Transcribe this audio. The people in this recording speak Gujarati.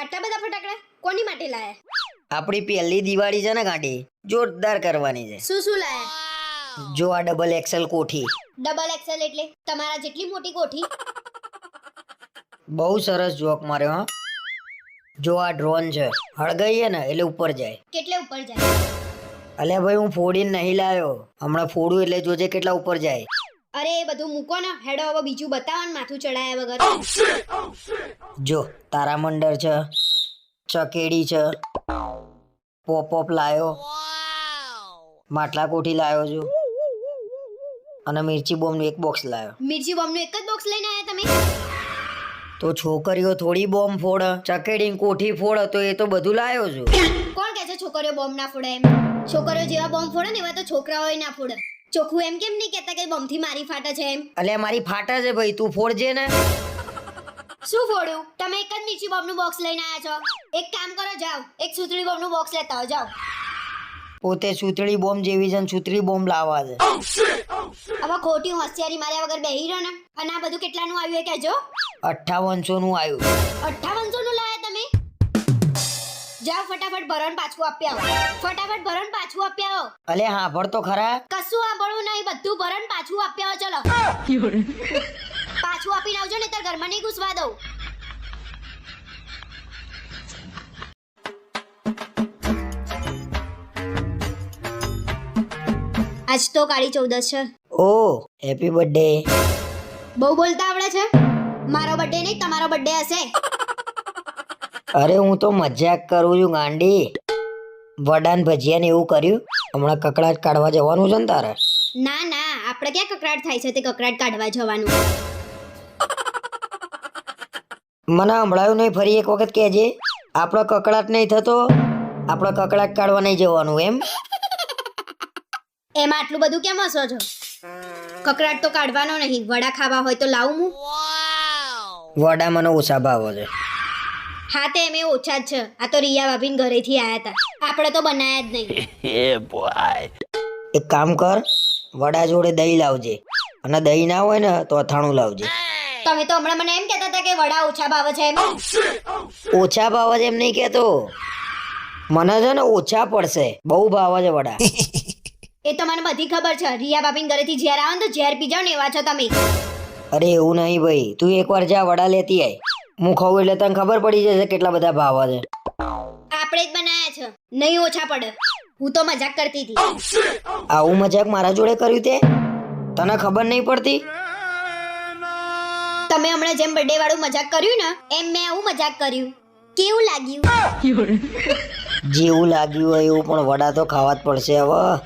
આટલા બધા ફટાકડા કોની માટે લાયા? આપણી પહેલી દિવાળી છે ને ગાંડી જોરદાર કરવાની છે. શું શું લાયા? જો આ ડબલ એક્સેલ કોઠી. ડબલ એક્સેલ એટલે તમારા જેટલી મોટી કોઠી. બહુ સરસ જોક માર્યો હા. જો આ ડ્રોન છે હળગાઈએ ને એટલે ઉપર જાય. કેટલે ઉપર જાય? અલ્યા ભાઈ હું ફોડીને નહીં લાયો. હમણાં ફોડું એટલે જોજે કેટલા ઉપર જાય. અરે એ બધું મૂકો ને. હેડો હવે બીજું બતાવો ને માથું ચડાયા વગર. જો તારામંડળ છે ચકેડી છે પોપ પોપ લાયો માટલા કોઠી લાયો છું અને મિર્ચી બોમ્બનું એક બોક્સ લાયો. મિર્ચી બોમ્બનું એક જ બોક્સ લઈને આવ્યા તમે? તો છોકરીઓ થોડી બોમ્બ ફોડ ચકેડી ને કોઠી ફોડ તો એ તો બધું લાયો છું. કોણ કહે છે છોકરીઓ બોમ્બ ના ફોડે એમ? છોકરીઓ જેવા બોમ્બ ફોડે ને એવા તો છોકરાઓ ના ફોડે. ચોખ્ખું એમ કેમ નહીં કહેતા કે બમથી મારી ફાટે છે એમ? અલે મારી ફાટા છે ભાઈ તું ફોડજે ને. શું ફોડ્યું તમે એક જ મિર્ચી બોમ્બનું બોક્સ લઈને આવ્યા છો. એક કામ કરો જાઓ. એક સુતળી બોમ્બનું બોક્સ લેતા આવો જાઓ. પોતે સુતળી બોમ્બ જેવી છે સુતળી બોમ્બ લાવવા છે. હવે ખોટી હોશિયારી માર્યા વગર બેહી રહ્યો ને? અને આ બધું કેટલાનું આવ્યું એ કહેજો. અઠ્ઠાવનસો નું આવ્યું. અઠ્ઠાવનસો નું લાયા તમે જાઓ ફટાફટ ભરણ પાછું આપી આવો. ફટાફટ ભરણ પાછું આપી આવો. અલે હા ભર તો ખરા? કશું સાંભળવું નહીં બધું ભરણ પાછું આપી આવો ચલો. પાછું આપીને આવજો ને ઘરમાં નહીં ઘૂસવા દઉં. આજ તો કાળી ચૌદસ છે. ઓ હેપી બર્થડે બહુ બોલતા આવડે છે? મારો બર્થડે નહીં તમારો બર્થડે હશે. અરે હું તો મજાક કરું છું ગાંડી. વડાન ભજીયા ને એવું કર્યું? હમણાં કકડાટ કાઢવા જવાનું છે ને તારે? ના ના આપણે ક્યાં કકડાટ થાય છે? તે કકડાટ કાઢવા જવાનું. મને હંભળાયું નહીં ફરી એક વખત કહેજે. આપણો કકડાટ નહીં થતો આપણે કકડાટ કાઢવા નહીં જવાનું એમ? એમાં આટલું બધું કેમ હસો છો? કકડાટ તો કાઢવાનો નહીં. વડા ખાવા હોય તો લાવું હું. વડા મને ઓછા ભાવો છે. હા તે એમ ઓછા જ છે. આ તો રિયા ભાભીન ઘરેથી આયા હતા આપણે તો બનાયા જ નહીં. એક કામ કર વડા જોડે દહીં લાવજે. અને દહીં ના હોય ને તો અથાણું લાવજે. તમે તો હમણાં મને એમ કહેતા હતા કે વડા ઓછા ભાવે છે એમ. ઓછા ભાવે છે એમ નહીં કહેતો. મને છે ને ઓછા પડશે. બહુ ભાવે છે વડા. એ તો મને બધી ખબર છે. રિયા ભાભીન ઘરેથી ઝેર આવે ને તો ઝેર પી જાવ ને એવા છો તમે. અરે એવું નહીં ભાઈ. તું એકવાર જા વડા લેતી આય. હું એટલે તને ખબર પડી જશે કેટલા બધા ભાવ છે. આપણે જ બનાયા છે. નહીં ઓછા પડે. હું તો મજાક કરતી હતી. આવું મજાક મારા જોડે કર્યું તે? તને ખબર નહીં પડતી? તમે હમણાં જેમ બર્થડે વાળું મજાક કર્યું ને એમ મેં આવું મજાક કર્યું. કેવું લાગ્યું? જેવું લાગ્યું હોય એવું પણ વડા તો ખાવા જ પડશે હવે.